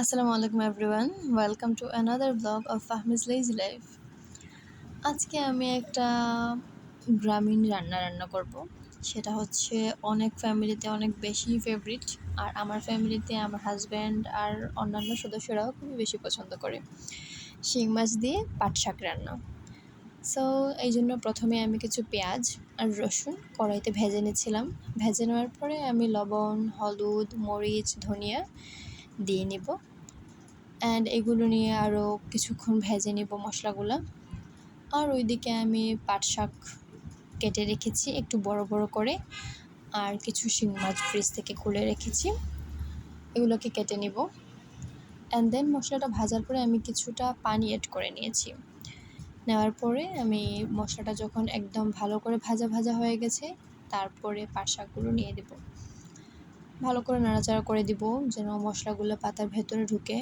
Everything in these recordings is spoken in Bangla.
আসসালামু আলাইকুম everyone welcome to another blog of Fahmi's lazy life আজকে আমি একটা গ্রামীণ রান্না রান্না করব। সেটা হচ্ছে অনেক ফ্যামিলিতে অনেক বেশি ফেভারিট আর আমার ফ্যামিলিতে আমার হাজব্যান্ড আর অন্যান্য সদস্যরাও খুবই বেশি পছন্দ করে। শিং মাছ দিয়ে পাট শাক রান্না। সো এই জন্য প্রথমে আমি কিছু পেঁয়াজ আর রসুন কড়াইতে ভেজে নিয়েছিলাম ভেজে নেওয়ার পরে আমি লবণ, হলুদ, মরিচ, ধনিয়া দিয়ে নিব। অ্যান্ড এগুলো নিয়ে আরও কিছুক্ষণ ভেজে নিব মশলাগুলো। আর ওইদিকে আমি পাট শাক কেটে রেখেছি একটু বড় বড় করে। আর কিছু শিং মাছ ফ্রিজ থেকে খুলে রেখেছি। এগুলোকে কেটে নিব। অ্যান্ড দেন মশলাটা ভাজার পরে আমি কিছুটা পানি অ্যাড করে নিয়েছি। নেওয়ার পরে আমি মশলাটা যখন একদম ভালো করে ভাজা ভাজা হয়ে গেছে, তারপরে পাট শাকগুলো নিয়ে দেব ভালো করে নাড়াচাড়া করে দিব যেন মশলাগুলো পাতার ভেতরে ঢুকে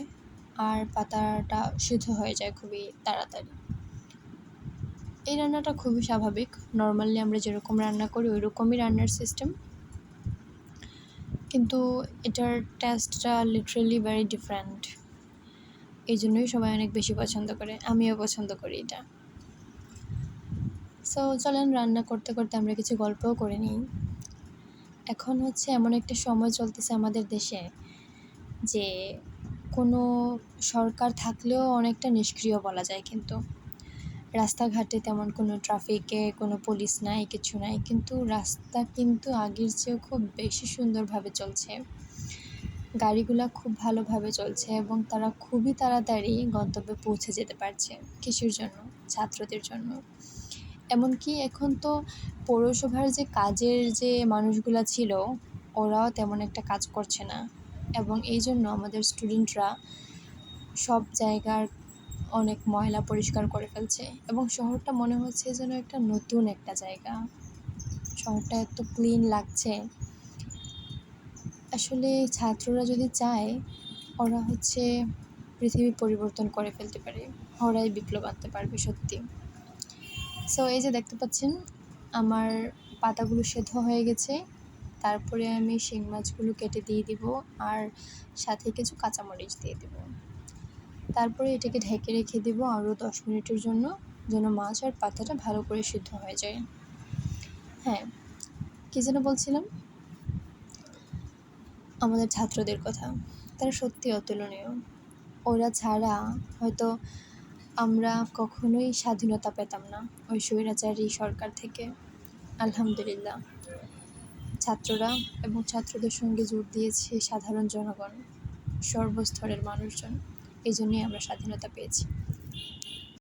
আর পাতাটা সিদ্ধ হয়ে যায় খুবই তাড়াতাড়ি। এই রান্নাটা খুবই স্বাভাবিক। নর্মালি আমরা যেরকম রান্না করি ওই রকমই রান্নার সিস্টেম কিন্তু এটার টেস্টটা লিটারেলি ভেরি ডিফারেন্ট এই জন্যই সবাই অনেক বেশি পছন্দ করে। আমিও পছন্দ করি এটা। সো চলেন রান্না করতে করতে আমরা কিছু গল্পও করে নিই। এখন হচ্ছে এমন একটা সময় চলতেছে আমাদের দেশে যে কোনো সরকার থাকলেও অনেকটা নিষ্ক্রিয় বলা যায় কিন্তু। রাস্তাঘাটে তেমন কোনো ট্রাফিকে কোনো পুলিশ নাই, কিছু নাই। কিন্তু রাস্তা কিন্তু আগের চেয়েও খুব বেশি সুন্দরভাবে চলছে। গাড়িগুলো খুব ভালোভাবে চলছে এবং তারা খুবই তাড়াতাড়ি গন্তব্যে পৌঁছে যেতে পারছে কিসের জন্য, ছাত্রদের জন্য। এমনকি এখন তো পৌরসভার যে কাজের যে মানুষগুলা ছিল, ওরাও তেমন একটা কাজ করছে না। এবং এই জন্য আমাদের স্টুডেন্টরা সব জায়গার অনেক ময়লা পরিষ্কার করে ফেলছে। এবং শহরটা মনে হচ্ছে যেন একটা নতুন একটা জায়গা। শহরটা এত ক্লিন লাগছে। আসলে ছাত্ররা যদি চায়, ওরা হচ্ছে পৃথিবী পরিবর্তন করে ফেলতে পারে। ওরাই বিপ্লব আনতে পারবে সত্যি। সো এই যে দেখতে পাচ্ছেন, আমার পাতাগুলো সেদ্ধ হয়ে গেছে। তারপরে আমি শিং মাছগুলো কেটে দিয়ে দিব আর সাথে কিছু কাঁচামরিচ দিয়ে দেব। তারপরে এটাকে ঢেকে রেখে দেব আরও দশ মিনিটের জন্য, যেন মাছ আর পাতাটা ভালো করে সিদ্ধ হয়ে যায়। হ্যাঁ কী যেন বলছিলাম? আমাদের ছাত্রদের কথা। তারা সত্যি অতুলনীয়। ওরা ছাড়া হয়তো আমরা কখনোই স্বাধীনতা পেতাম না ওই স্বৈরাচারী সরকার থেকে। আলহামদুলিল্লাহ। ছাত্ররা এবং ছাত্রদের সঙ্গে জোর দিয়েছে সাধারণ জনগণ, সর্বস্তরের মানুষজন। এই জন্যই আমরা স্বাধীনতা পেয়েছি।